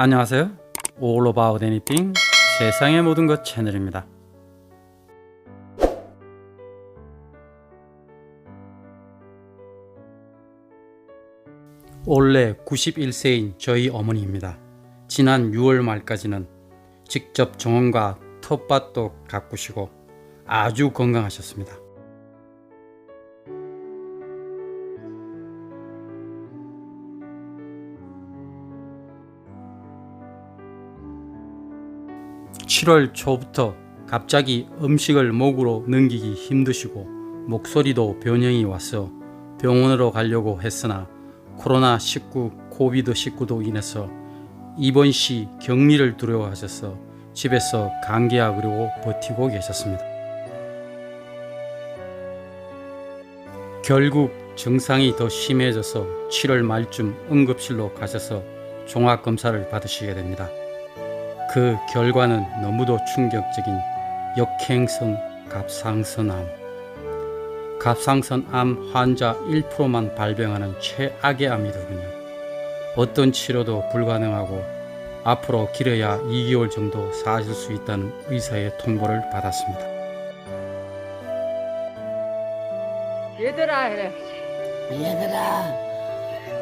안녕하세요. All About Anything 세상의 모든 것 채널입니다. 올해 91세인 저희 어머니입니다. 지난 6월 말까지는 직접 정원과 텃밭도 가꾸시고 아주 건강하셨습니다. 칠월 초부터 갑자기 음식을 목으로 넘기기 힘드시고 목소리도 변형이 왔어 병원으로 가려고 했으나 코로나19 코비드19도 인해서 입원 시 격리를 두려워하셔서 집에서 감기약으로 버티고 계셨습니다. 결국 증상이 더 심해져서 7월 말쯤 응급실로 가셔서 종합검사를 받으시게 됩니다. 그 결과는 너무도 충격적인 역행성 갑상선암. 갑상선암 환자 1%만 발병하는 최악의 암이더군요. 어떤 치료도 불가능하고 앞으로 길어야 2개월 정도 사실 수 있다는 의사의 통보를 받았습니다. 얘들아 얘들아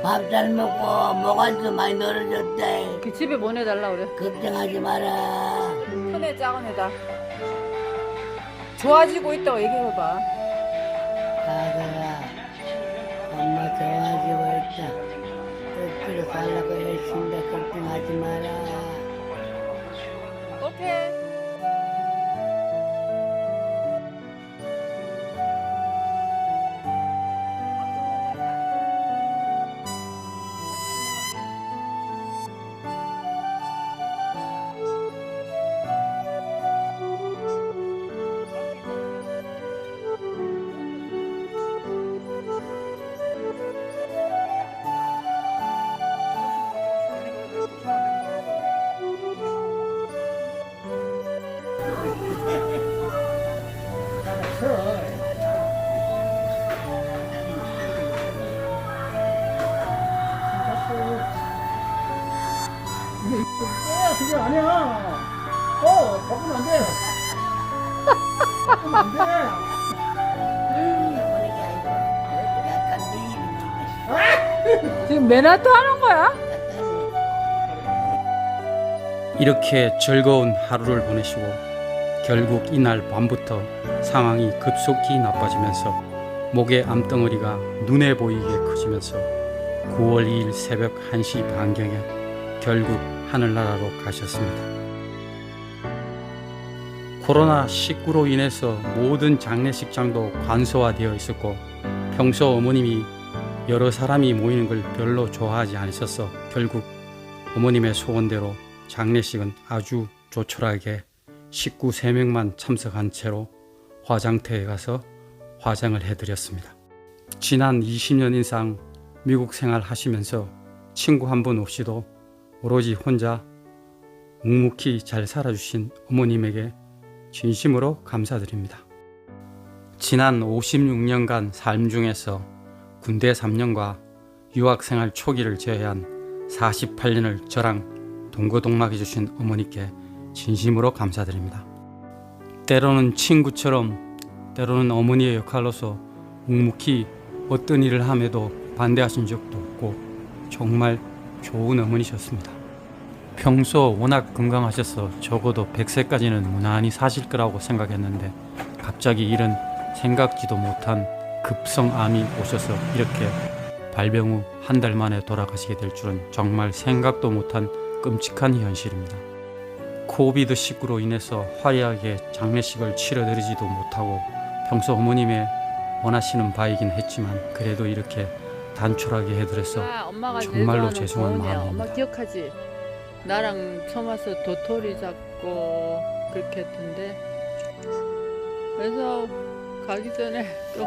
밥 잘 먹고 모관도 많이 늘어졌대. 그 집에 보내달라 그래? 걱정하지 마라. 큰애 작은 애다 좋아지고 있다고 얘기해봐. 아들아 엄마 좋아지고 있다. 억지로 살라고 애쓴다 걱정하지 마라. 오케이 맨하트 하는 거야? 이렇게 즐거운 하루를 보내시고 결국 이날 밤부터 상황이 급속히 나빠지면서 목의 암덩어리가 눈에 보이게 커지면서 9월 2일 새벽 1시 반경에 결국 하늘나라로 가셨습니다. 코로나19로 인해서 모든 장례식장도 관소화되어 있었고 평소 어머님이 여러 사람이 모이는 걸 별로 좋아하지 않으셔서 결국 어머님의 소원대로 장례식은 아주 조촐하게 식구 3명만 참석한 채로 화장터에 가서 화장을 해드렸습니다. 지난 20년 이상 미국 생활 하시면서 친구 한 분 없이도 오로지 혼자 묵묵히 잘 살아주신 어머님에게 진심으로 감사드립니다. 지난 56년간 삶 중에서 군대 3년과 유학생활 초기를 제외한 48년을 저랑 동거동락해 주신 어머니께 진심으로 감사드립니다. 때로는 친구처럼 때로는 어머니의 역할로서 묵묵히 어떤 일을 함에도 반대하신 적도 없고 정말 좋은 어머니셨습니다. 평소 워낙 건강하셔서 적어도 100세까지는 무난히 사실 거라고 생각했는데 갑자기 이런 생각지도 못한 급성암이 오셔서 이렇게 발병 후 한 달 만에 돌아가시게 될 줄은 정말 생각도 못한 끔찍한 현실입니다. 코비드 19로 인해서 화려하게 장례식을 치러드리지도 못하고 평소 어머님의 원하시는 바이긴 했지만 그래도 이렇게 단촐하게 해드려서 아, 정말로 죄송한. 마음입니다. 엄마 기억하지? 나랑 처음 와서 도토리 잡고 그렇게 했던데 그래서 가기 전에 또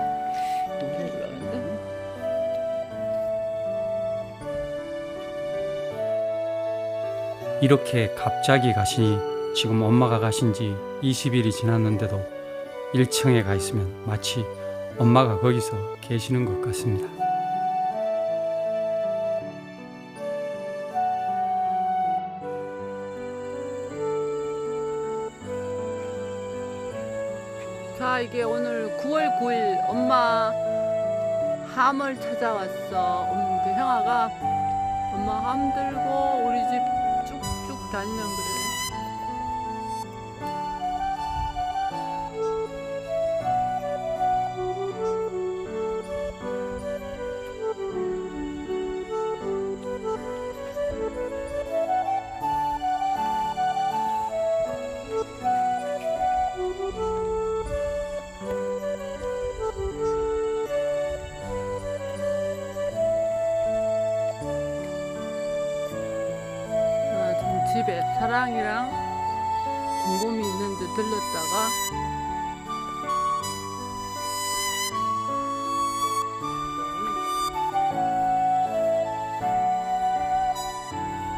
이렇게 갑자기 가시니 지금 엄마가 가신 지 20일이 지났는데도 1층에 가 있으면 마치 엄마가 거기서 계시는 것 같습니다. 자, 이게 오늘 9월 9일 엄마 함을 찾아왔어. 음, 그 형아가 엄마 함 들고 우리 집 쭉쭉 다니는 그래. 들렀다가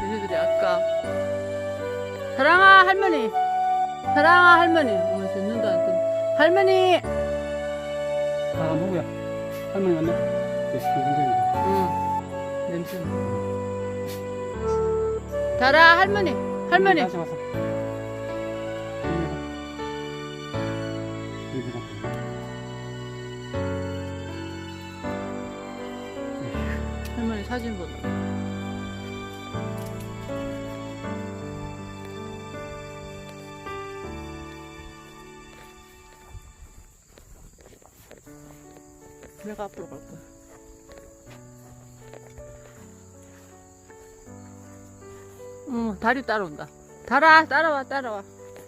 얘네들이 아까 사랑아 할머니 사랑아 할머니 저 눈도 안 뜨네 할머니 아 누구야? 할머니. 동생이다. 응 냄새 달아 할머니 할머니 다시 와서. 할머니 사진 보자. 내가 앞으로 갈 거야. 응, 다리 따라온다. 달아, 따라와, 따라와.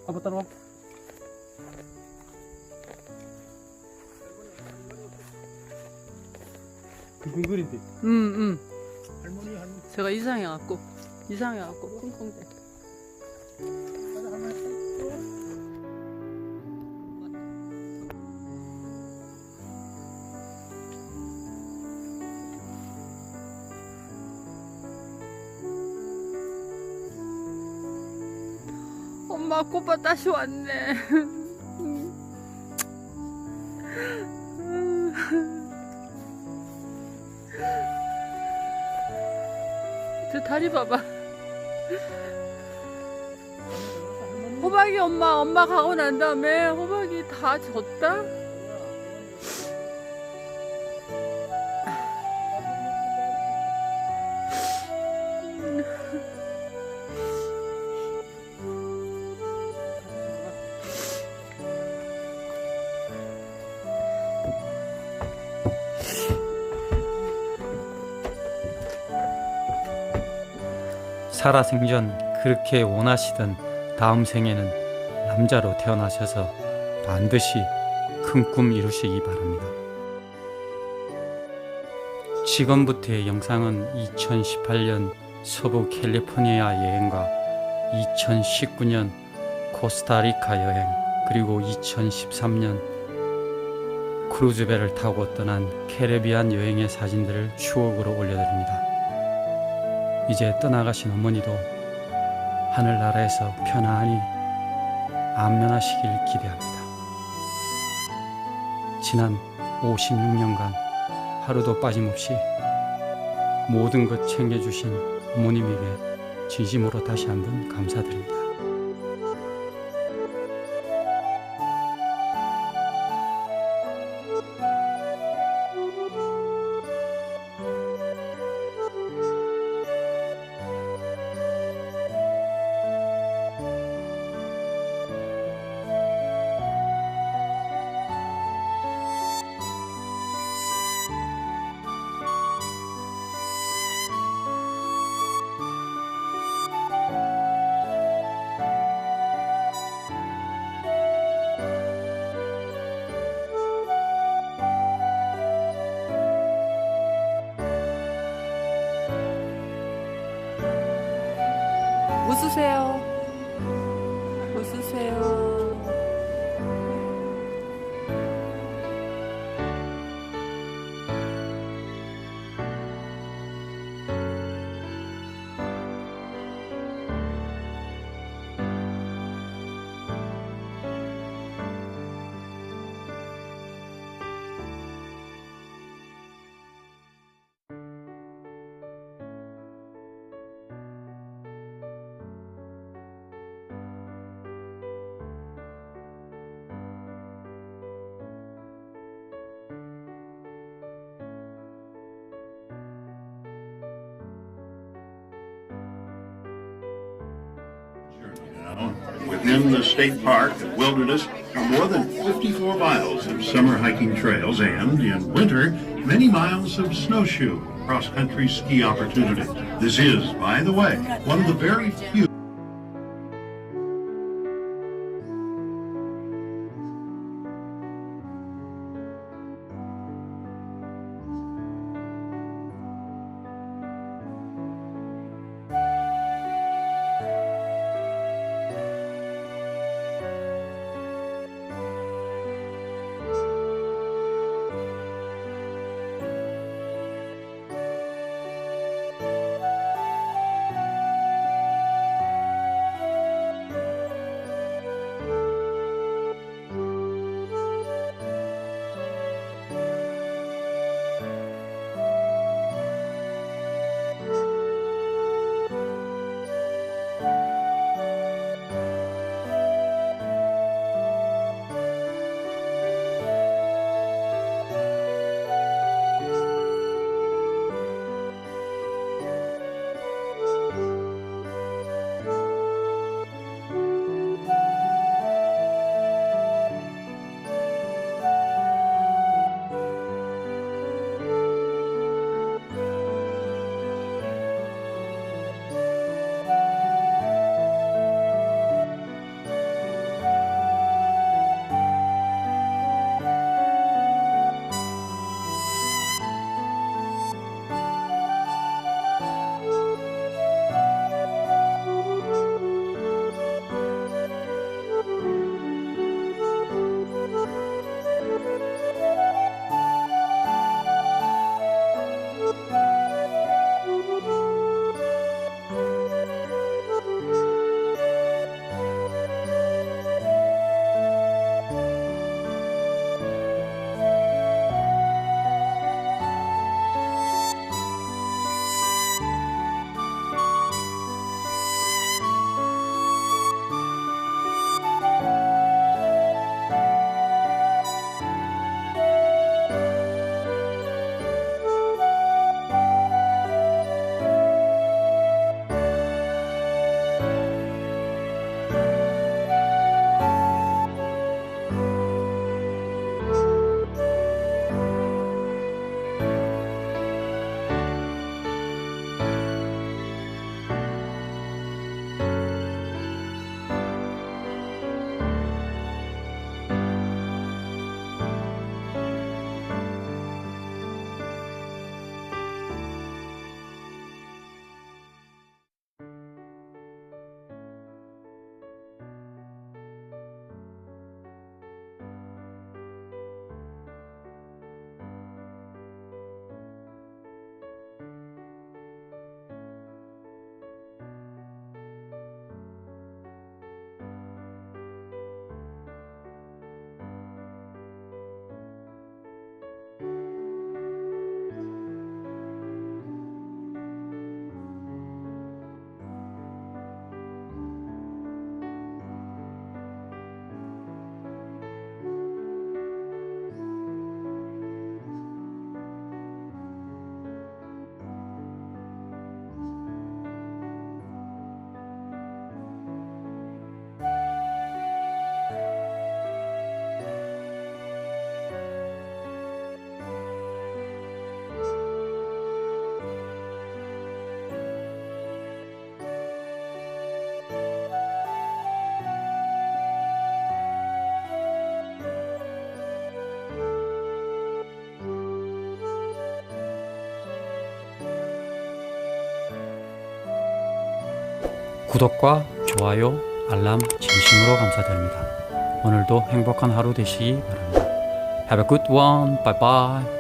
아빠 따라와. 둥글인데. 응, 응. 할머니 할머니 제가 이상해갖고, 이상해갖고, 쿵쿵대. 엄마 꽃밭 다시 왔네. 저 다리 봐봐. 호박이 엄마 엄마 가고 난 다음에 호박이 다 졌다. 살아생전 그렇게 원하시던 다음 생에는 남자로 태어나셔서 반드시 큰 꿈 이루시기 바랍니다. 지금부터의 영상은 2018년 서부 캘리포니아 여행과 2019년 코스타리카 여행 그리고 2013년 크루즈배를 타고 떠난 캐리비안 여행의 사진들을 추억으로 올려드립니다. 이제 떠나가신 어머니도 하늘나라에서 편안히 안면하시길 기대합니다. 지난 56년간 하루도 빠짐없이 모든 것 챙겨주신 어머님에게 진심으로 다시 한번 감사드립니다. Within the state park wilderness are more than 54 miles of summer hiking trails and, in winter, many miles of snowshoe cross-country ski opportunities. This is, by the way, one of the very few 구독과 좋아요, 알람 진심으로 감사드립니다. 오늘도 행복한 하루 되시기 바랍니다. Have a good one. Bye bye.